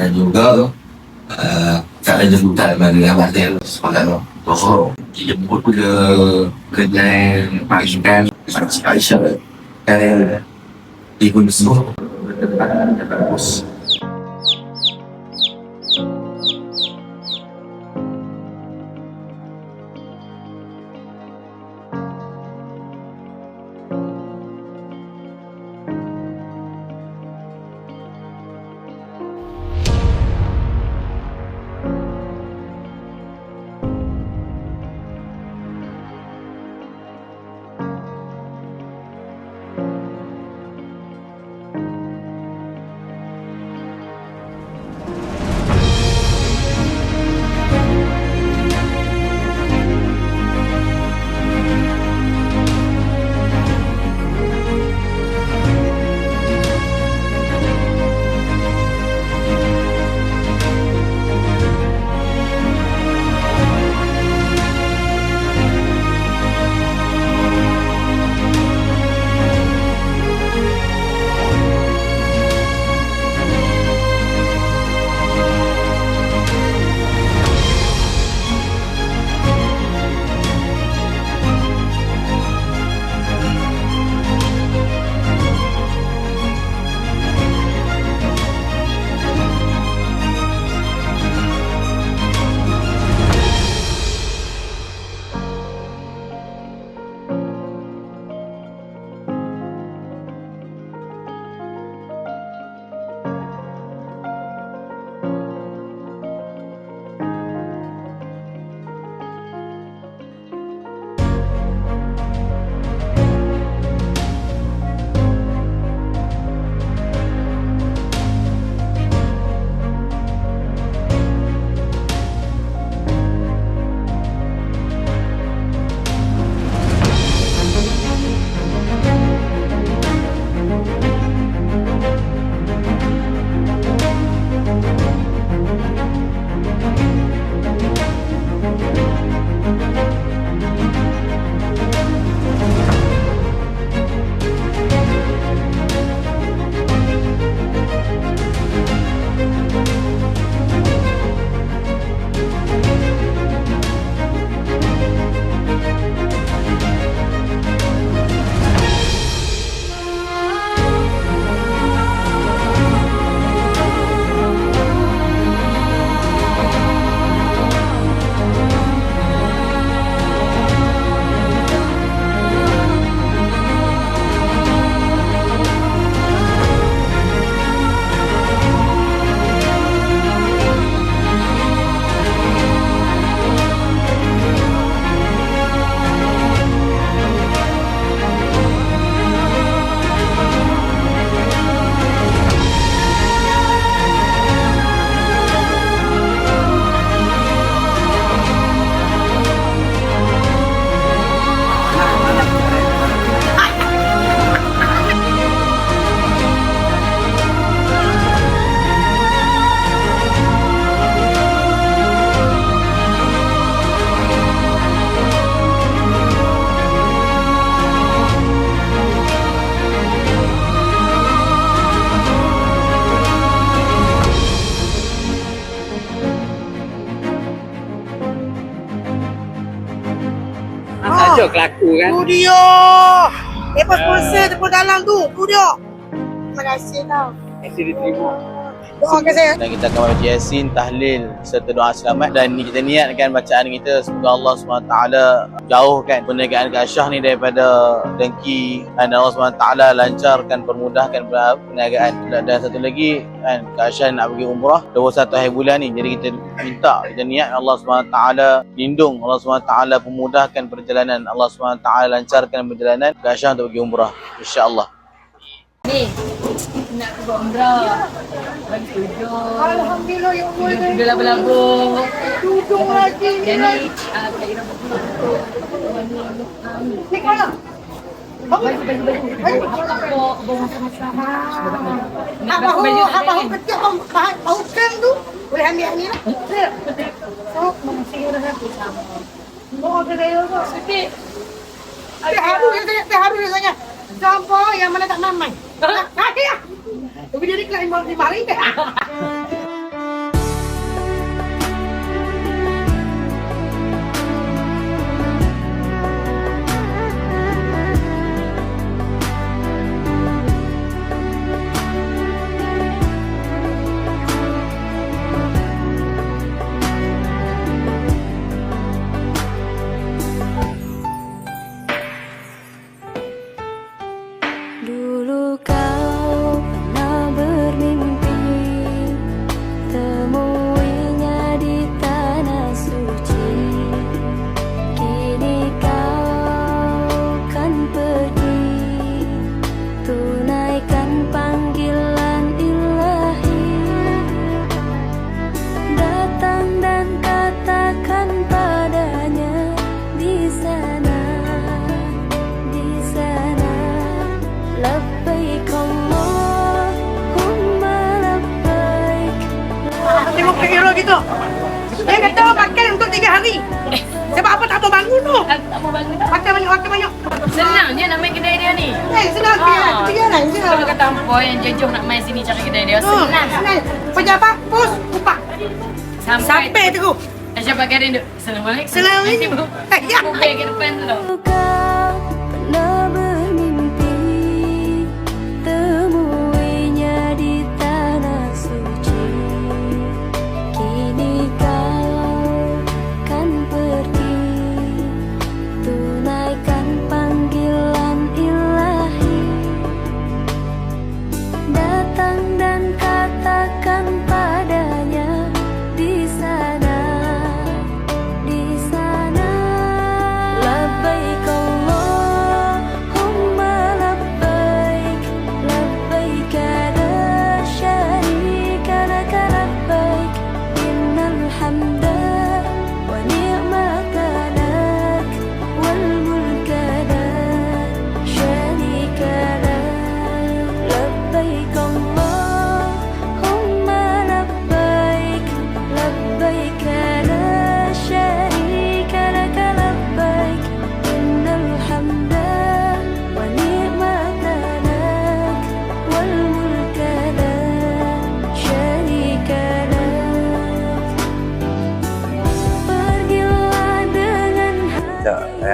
dan juga uh, tak ada jemputan bagi Abang Tel semangat Toko dijemput ke kedai majikan Makcik Aisyah dan ibu semua depan depan Saja kelaku kan. Tu dia. Lepas sponsor tu pun dalam tu. Tu dia. Terima kasih tau. Kasih diterima. Doakan saya. dan kita akan baca Yasin, tahlil serta doa selamat. Dan ni kita niatkan bacaan kita semoga Allah SWT jauhkan perniagaan Kak Syah ni daripada dengki. Dan Allah SWT lancarkan permudahkan perniagaan. Dan, satu lagi kan Kak Syah nak pergi umrah 21 hari bulan ni. Jadi kita minta kita niat Allah SWT lindung. Allah SWT pemudahkan perjalanan. Allah SWT lancarkan perjalanan Kak Syah untuk pergi umrah. insyaAllah. Ni, nak ke umrah. Bagi. Alhamdulillah ya Allah. Tujuh tujuh labu labu. Tujuh lagi. Jadi, kak Ira berpulang. Nek malam. Baju, baju, baju. Baju, baju. Bawa sama-sama. Apa hu, apa hu kecil, apa hu kan tu? Boleh ambil ni lah. Sok, mama saya rasa tu sama. Mau ke dia tu? Sedih. Terharu, terharu rasanya. Sampo yang mana tak namai. Kaya! Kung biniriklaan mo ni Marita. Senang je nak main kedai dia ni. Eh, senang Ah. sikit. Tiga lah, je. Kalau kata apa yang jejuh nak main sini cari kedai dia, Hmm, senang. senang. Apa? Pus, kupak. Sampai Sampai terus. Aisyah pakai rindu. Assalamualaikum. Assalamualaikum. Nanti Ya. bu- Mobil ke depan tu.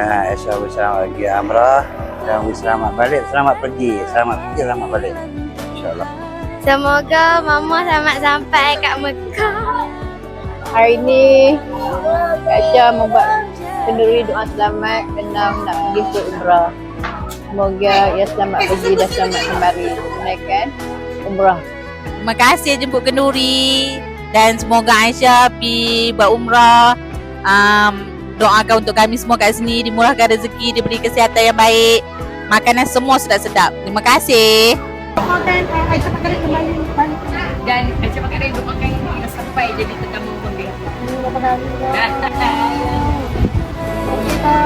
Ya, Aisyah berselamat pergi Amrah dan selamat balik, selamat pergi, selamat pergi, selamat balik. InsyaAllah. Semoga mama selamat sampai kat Mekah. Hari ni Aisyah membuat kenduri doa selamat kerana nak pergi ke umrah. Semoga ia selamat pergi dan selamat kembali menunaikan umrah. Terima kasih jemput kenduri dan semoga Aisyah pergi buat umrah. Um, doakan untuk kami semua kat sini dimurahkan rezeki, diberi kesihatan yang baik. Makanan semua sedap-sedap. Terima kasih. Makan, eh, Aisyah pakai dia kembali. balik. Dan Aisyah rindu pakai ini sampai jadi tetamu mobil. Berapa kali? Dah. Kita